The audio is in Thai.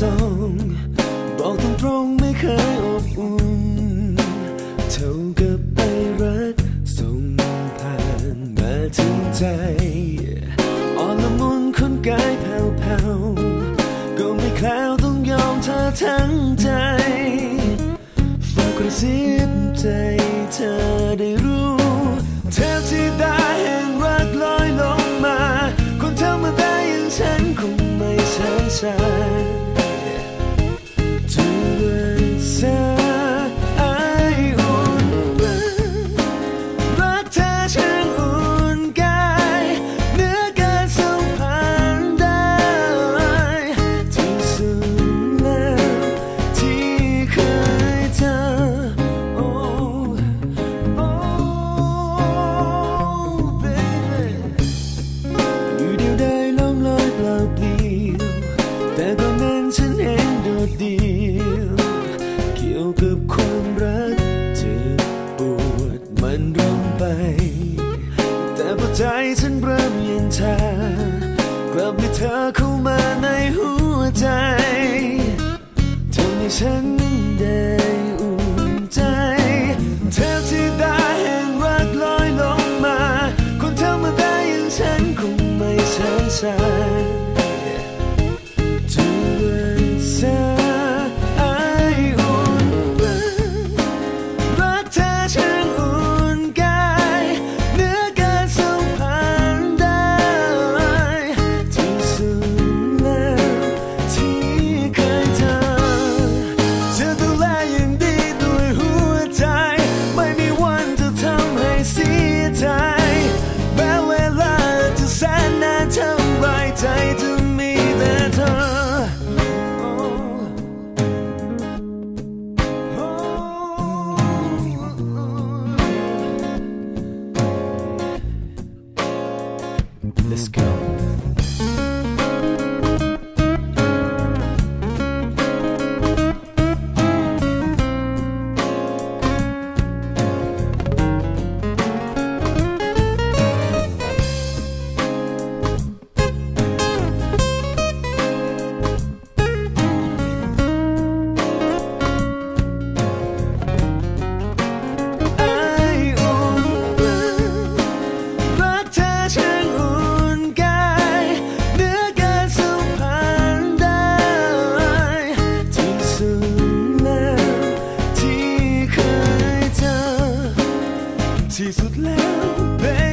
ส่องบอกตรงๆไม่เคยอบอุ่น เท่ากับไปรักส่งผ่านมาถึงใจ อ่อนละมุนคนกายแผ่วๆก็ไม่แคล้วต้องยอมเธอทั้งใจฝากกระซิบใจเธอได้รู้เทพธิดาแห่ ใยวเกี่ยวกับความรักเจ็บปวดมันร่ำไป แต่พอใจฉันเริ่มเย็นชากลับมีเธอเข้ามาในหัวใจทำให้ฉันได้อุ่นใจเธอทพธิดาแห่งรักลอยลงมา คนธรรมดาอย่างฉันคงไม่ใช่ฉันจ campo. Baby.